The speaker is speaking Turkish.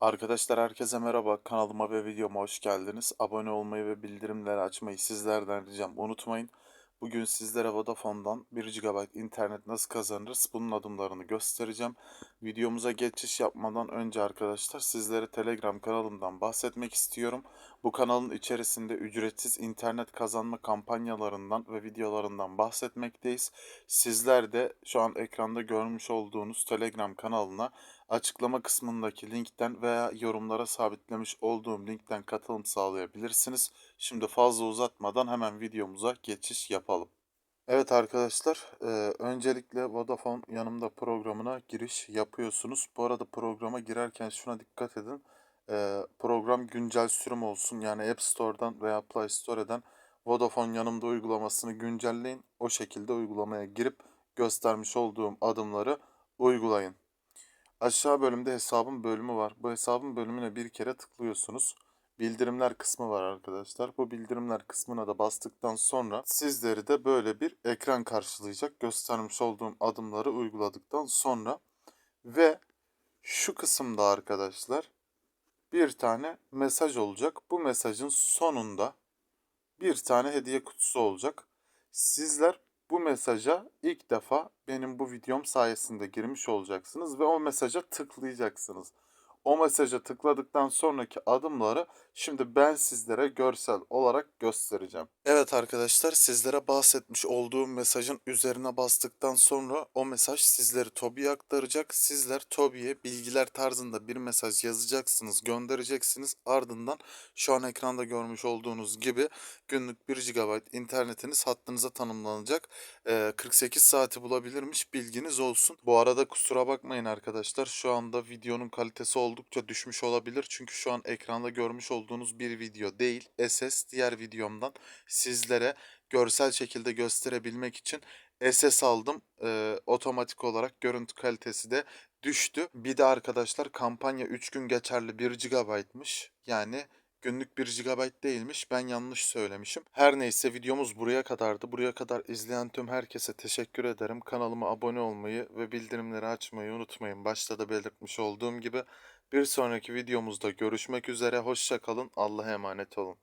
Arkadaşlar herkese merhaba. Kanalıma ve videoma hoş geldiniz. Abone olmayı ve bildirimleri açmayı sizlerden ricam unutmayın. Bugün sizlere Vodafone'dan 1 GB internet nasıl kazanırız bunun adımlarını göstereceğim. Videomuza geçiş yapmadan önce arkadaşlar sizlere Telegram kanalımdan bahsetmek istiyorum. Bu kanalın içerisinde ücretsiz internet kazanma kampanyalarından ve videolarından bahsetmekteyiz. Sizler de şu an ekranda görmüş olduğunuz Telegram kanalına açıklama kısmındaki linkten veya yorumlara sabitlemiş olduğum linkten katılım sağlayabilirsiniz. Şimdi fazla uzatmadan hemen videomuza geçiş yapalım. Evet arkadaşlar, e, öncelikle Vodafone yanımda programına giriş yapıyorsunuz. Bu arada programa girerken şuna dikkat edin. E, program güncel sürüm olsun. Yani App Store'dan veya Play Store'dan Vodafone yanımda uygulamasını güncelleyin. O şekilde uygulamaya girip göstermiş olduğum adımları uygulayın. Aşağı bölümde hesabın bölümü var. Bu hesabın bölümüne bir kere tıklıyorsunuz. Bildirimler kısmı var arkadaşlar. Bu bildirimler kısmına da bastıktan sonra sizleri de böyle bir ekran karşılayacak. Göstermiş olduğum adımları uyguladıktan sonra ve şu kısımda arkadaşlar bir tane mesaj olacak. Bu mesajın sonunda bir tane hediye kutusu olacak. Sizler bu mesaja ilk defa benim bu videom sayesinde girmiş olacaksınız ve o mesaja tıklayacaksınız. O mesaja tıkladıktan sonraki adımları şimdi ben sizlere görsel olarak göstereceğim. Evet arkadaşlar sizlere bahsetmiş olduğum mesajın üzerine bastıktan sonra o mesaj sizleri Tobi'ye aktaracak. Sizler Tobi'ye bilgiler tarzında bir mesaj yazacaksınız, göndereceksiniz. Ardından şu an ekranda görmüş olduğunuz gibi günlük 1 GB internetiniz hattınıza tanımlanacak. Ee, 48 saati bulabilirmiş bilginiz olsun. Bu arada kusura bakmayın arkadaşlar şu anda videonun kalitesi oldukça düşmüş olabilir. Çünkü şu an ekranda görmüş olduğunuz bir video değil. SS diğer videomdan sizlere görsel şekilde gösterebilmek için SS aldım. Ee, otomatik olarak görüntü kalitesi de düştü. Bir de arkadaşlar kampanya 3 gün geçerli 1 GB'mış. Yani günlük 1 GB değilmiş. Ben yanlış söylemişim. Her neyse videomuz buraya kadardı. Buraya kadar izleyen tüm herkese teşekkür ederim. Kanalıma abone olmayı ve bildirimleri açmayı unutmayın. Başta da belirtmiş olduğum gibi bir sonraki videomuzda görüşmek üzere. Hoşça kalın. Allah'a emanet olun.